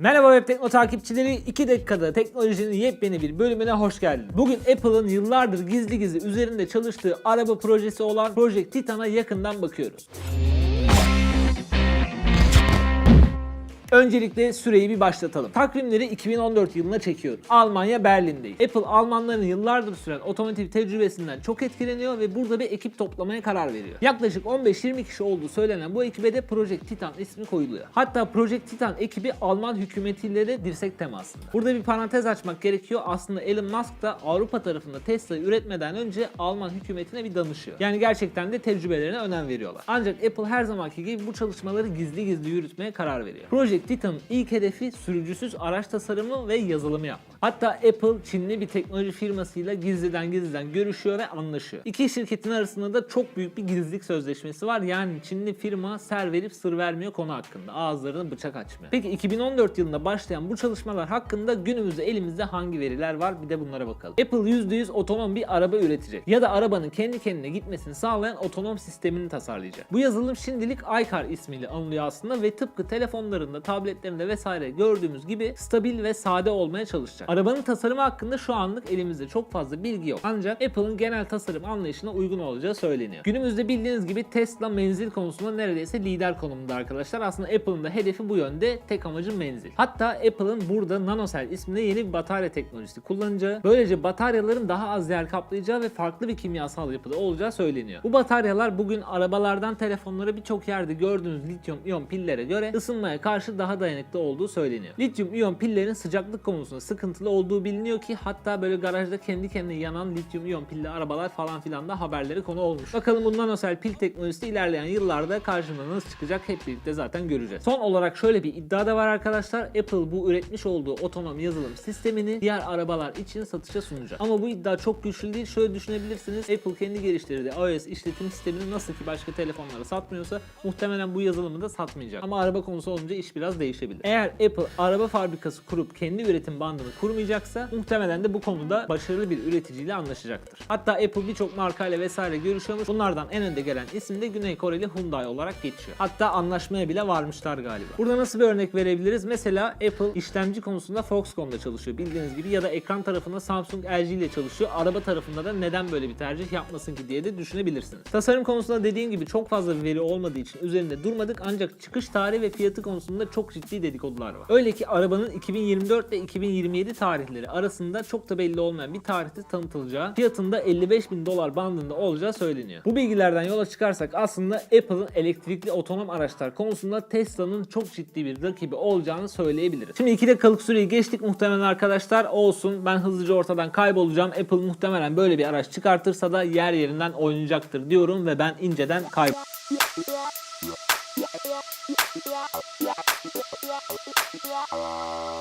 Merhaba Web Tekno takipçileri 2 dakikada teknolojinin yepyeni bir bölümüne hoş geldiniz. Bugün Apple'ın yıllardır gizli gizli üzerinde çalıştığı araba projesi olan Project Titan'a yakından bakıyoruz. Öncelikle süreyi bir başlatalım. Takvimleri 2014 yılına çekiyoruz. Almanya Berlin'deyiz. Apple Almanların yıllardır süren otomotiv tecrübesinden çok etkileniyor ve burada bir ekip toplamaya karar veriyor. Yaklaşık 15-20 kişi olduğu söylenen bu ekibe de Project Titan ismi koyuluyor. Hatta Project Titan ekibi Alman hükümetiyle dirsek temasında. Burada bir parantez açmak gerekiyor. Aslında Elon Musk da Avrupa tarafında Tesla'yı üretmeden önce Alman hükümetine bir danışıyor. Yani gerçekten de tecrübelerine önem veriyorlar. Ancak Apple her zamanki gibi bu çalışmaları gizli gizli yürütmeye karar veriyor. Project Titan'ın ilk hedefi sürücüsüz araç tasarımı ve yazılımı yapmak. Hatta Apple Çinli bir teknoloji firmasıyla gizliden gizliden görüşüyor ve anlaşıyor. İki şirketin arasında da çok büyük bir gizlilik sözleşmesi var. Yani Çinli firma ser verip sır vermiyor konu hakkında. Ağızlarını bıçak açmıyor. Peki 2014 yılında başlayan bu çalışmalar hakkında günümüzde elimizde hangi veriler var bir de bunlara bakalım. Apple %100 otonom bir araba üretecek. Ya da arabanın kendi kendine gitmesini sağlayan otonom sistemini tasarlayacak. Bu yazılım şimdilik iCar ismiyle anılıyor aslında ve tıpkı telefonlarında, tabletlerinde vesaire gördüğümüz gibi stabil ve sade olmaya çalışacak. Arabanın tasarımı hakkında şu anlık elimizde çok fazla bilgi yok. Ancak Apple'ın genel tasarım anlayışına uygun olacağı söyleniyor. Günümüzde bildiğiniz gibi Tesla menzil konusunda neredeyse lider konumunda arkadaşlar. Aslında Apple'ın da hedefi bu yönde. Tek amacı menzil. Hatta Apple'ın burada NanoCell isminde yeni bir batarya teknolojisi kullanacağı, böylece bataryaların daha az yer kaplayacağı ve farklı bir kimyasal yapıda olacağı söyleniyor. Bu bataryalar bugün arabalardan telefonlara birçok yerde gördüğünüz lityum iyon pillere göre ısınmaya karşı daha dayanıklı olduğu söyleniyor. Lityum iyon pillerin sıcaklık konusunda sıkıntılı olduğu biliniyor ki hatta böyle garajda kendi kendine yanan lityum iyon pilli arabalar falan filan da haberleri konu olmuş. Bakalım bu nanosel pil teknolojisi ilerleyen yıllarda karşımıza nasıl çıkacak hep birlikte zaten göreceğiz. Son olarak şöyle bir iddia da var arkadaşlar. Apple bu üretmiş olduğu otonom yazılım sistemini diğer arabalar için satışa sunacak. Ama bu iddia çok güçlü değil. Şöyle düşünebilirsiniz. Apple kendi geliştirdiği iOS işletim sistemini nasıl ki başka telefonlara satmıyorsa muhtemelen bu yazılımı da satmayacak. Ama araba konusu olunca iş biraz değişebilir. Eğer Apple araba fabrikası kurup kendi üretim bandını kurmayacaksa muhtemelen de bu konuda başarılı bir üreticiyle anlaşacaktır. Hatta Apple birçok markayla vesaire görüşüyormuş. Bunlardan en önde gelen isim de Güney Koreli Hyundai olarak geçiyor. Hatta anlaşmaya bile varmışlar galiba. Burada nasıl bir örnek verebiliriz? Mesela Apple işlemci konusunda Foxconn'da çalışıyor bildiğiniz gibi ya da ekran tarafında Samsung LG ile çalışıyor. Araba tarafında da neden böyle bir tercih yapmasın ki diye de düşünebilirsiniz. Tasarım konusunda dediğim gibi çok fazla bir veri olmadığı için üzerinde durmadık ancak çıkış tarihi ve fiyatı konusunda çok ciddi dedikodular var. Öyle ki arabanın 2024 ve 2027 tarihleri arasında çok da belli olmayan bir tarihte tanıtılacağı, fiyatında 55 bin dolar bandında olacağı söyleniyor. Bu bilgilerden yola çıkarsak aslında Apple'ın elektrikli otonom araçlar konusunda Tesla'nın çok ciddi bir rakibi olacağını söyleyebiliriz. Şimdi 2 dakikalık süreyi geçtik muhtemelen arkadaşlar. Olsun ben hızlıca ortadan kaybolacağım. Apple muhtemelen böyle bir araç çıkartırsa da yer yerinden oynayacaktır diyorum ve ben inceden kaybol. あら。